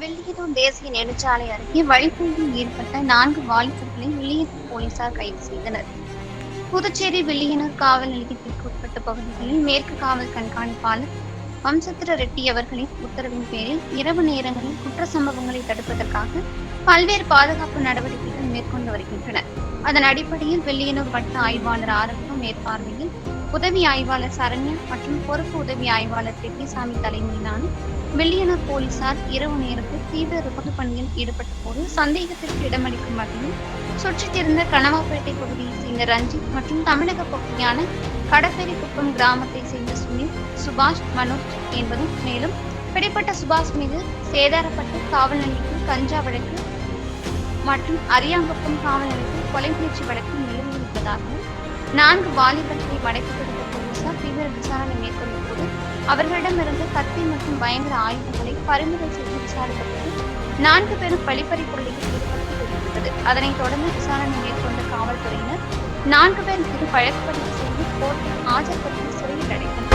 வில்லியனூர் தேசிய நெடுஞ்சாலை அருகே வழிப்பறியில் ஈடுபட்ட நான்கு வாலிபர்களை வில்லியனூர் போலீசார் கைது செய்தனர். புதுச்சேரி வெள்ளியினர் காவல் நிலையத்திற்கு உட்பட்ட பகுதிகளில் மேற்கு காவல் கண்காணிப்பாளர் வம்சத்திர ரெட்டி அவர்களின் உத்தரவின் பேரில் இரவு நேரங்களில் குற்ற சம்பவங்களை தடுப்பதற்காக பல்வேறு பாதுகாப்பு நடவடிக்கைகள் மேற்கொண்டு வருகின்றன அதன் அடிப்படையில் வெள்ளியனூர் வட்ட ஆய்வாளர் ஆரம்பம் மேற்பார்வையில் உதவி ஆய்வாளர் சரண்யா மற்றும் பொறுப்பு உதவி ஆய்வாளர் பெட்டிசாமி தலைமையிலான வெள்ளியனூர் போலீசார் இரவு நேரத்தில் தீவிர ரோந்து பணியில் ஈடுபட்ட போது சந்தேகத்திற்கு இடமளிக்கும் வகையில் சுற்றித் திரிந்த கனவாப்பேட்டை பகுதியைச் சேர்ந்த ரஞ்சித் மற்றும் தமிழக பகுதியான கடப்பேரிக்குப்பம் கிராமத்தை சேர்ந்த சுனில் சுபாஷ் மனோஜ் என்பதும் மேலும் பிடிப்பட்ட சுபாஷ் மீது சேதாரப்பட்டு காவல் நிலையத்தில் கஞ்சா வழக்கு மற்றும் அரியாங்குப்பம் காவல் நிலையத்தில் கொலை முயற்சி வழக்கு நிலுவையில் இருப்பதாகவும் நான்கு வாலிபர்களை வடக்கு பிடித்த போலீசார் தீவிர விசாரணை மேற்கொண்ட போது அவர்களிடமிருந்து கத்தி மற்றும் பயங்கர ஆயுதங்களை பறிமுதல் செய்து விசாரிக்கப்பட்டு நான்கு பேரும் பழிப்பறி கொள்ளையில் ஈடுபட்டு தெரிவித்தது அதனைத் தொடர்ந்து விசாரணை மேற்கொண்ட காவல்துறையினர் நான்கு பேர் மீது வழக்கு பதிவு செய்து கோர்ட்டில் ஆஜர்படுத்தி சிறையில் அடைத்தனர்.